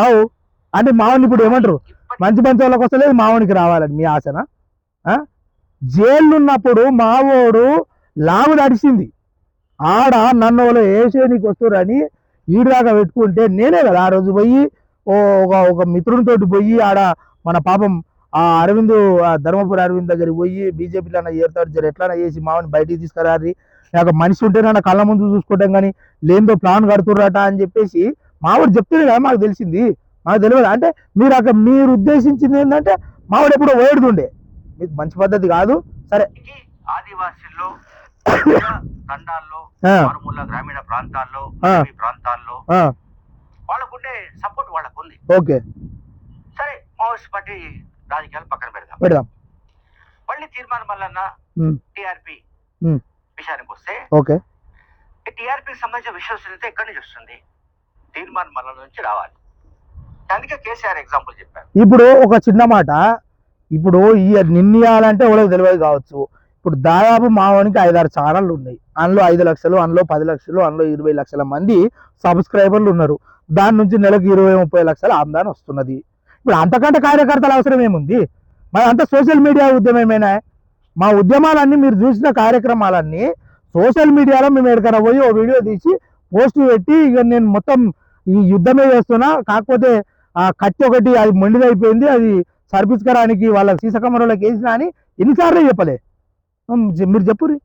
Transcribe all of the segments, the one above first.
అవు. అంటే మావని ఇప్పుడు ఏమంటారు? మంచి మంచి వాళ్ళకి వస్తలేదు మావనికి రావాలని మీ ఆశన? జైలు ఉన్నప్పుడు మావోడు లావు నడిచింది. ఆడ నన్ను వాళ్ళు వేసే నీకు వస్తురని ఈడుదాకా పెట్టుకుంటే నేనే కదా ఆ రోజు పోయి ఓ ఒక ఒక మిత్రునితోటి పోయి ఆడ మన పాపం ఆ అరవింద్ ఆ ధర్మపురి అరవింద్ దగ్గరికి పోయి బీజేపీలో ఏరుతాడు జర ఎట్లా చేసి మావని బయటికి తీసుకురారి. నాకు మనిషి ఉంటే నా కళ్ళ ముందు చూసుకుంటాం కానీ లేనిదో ప్లాన్ కడుతుర్రట అని చెప్పేసి మావాడు చెప్తేనే కదా మాకు తెలిసింది. మాకు తెలియదు? అంటే మీరు అక్కడ మీరు ఉద్దేశించింది ఏంటంటే మావాడు ఎప్పుడో వేడుతుండే మీకు మంచి పద్ధతి కాదు. సరే. ఆదివాసీల్లో తండాల్లో మారుమూల గ్రామీణ ప్రాంతాల్లో ప్రాంతాల్లో వాళ్ళకుండే సపోర్ట్ వాళ్ళకు ఉంది ఓకే. సరే మావోయిస్ట్ పార్టీ రాజకీయాలు పక్కన పెడదాం. పెడదాం. మళ్ళీ తీర్మానం వల్ల టిఆర్పి విషయానికి వస్తే ఓకే. టిఆర్పికి సంబంధించిన విశ్వసనీయత ఎక్కడి నుంచి వస్తుంది? తీర్మానం మన నుంచి రావాలి. అందుకే కేసీఆర్ ఎగ్జాంపుల్ చెప్పారు. ఇప్పుడు ఒక చిన్న మాట. ఇప్పుడు ఈ నిన్నయాలంటే ఎవరికి తెలియదు కావచ్చు. ఇప్పుడు దాదాపు మావానికి ఐదారు ఛానళ్ళు ఉన్నాయి. అందులో ఐదు లక్షలు అందులో పది లక్షలు అందులో ఇరవై లక్షల మంది సబ్స్క్రైబర్లు ఉన్నారు. దాని నుంచి నెలకు ఇరవై ముప్పై లక్షల ఆమ్దాని వస్తున్నది. ఇప్పుడు అంతకంటే కార్యకర్తల అవసరం ఏముంది? మరి అంత సోషల్ మీడియా ఉద్యమమేనా మా ఉద్యమాలన్నీ మీరు చూసిన కార్యక్రమాలన్నీ సోషల్ మీడియాలో మేము ఎక్కడికైనా పోయి ఓ వీడియో తీసి పోస్టులు పెట్టి ఇక నేను మొత్తం ఈ యుద్ధమే చేస్తున్నా. కాకపోతే ఆ కత్తి ఒకటి అది మండిదైపోయింది అది సర్పించుకోవడానికి వాళ్ళ సీసకమరంలోకి వేసినా అని ఎన్నిసార్లు చెప్పలే. మీరు చెప్పుర్రి.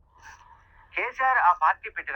కేసీఆర్ ఆ పార్టీ పెట్టిన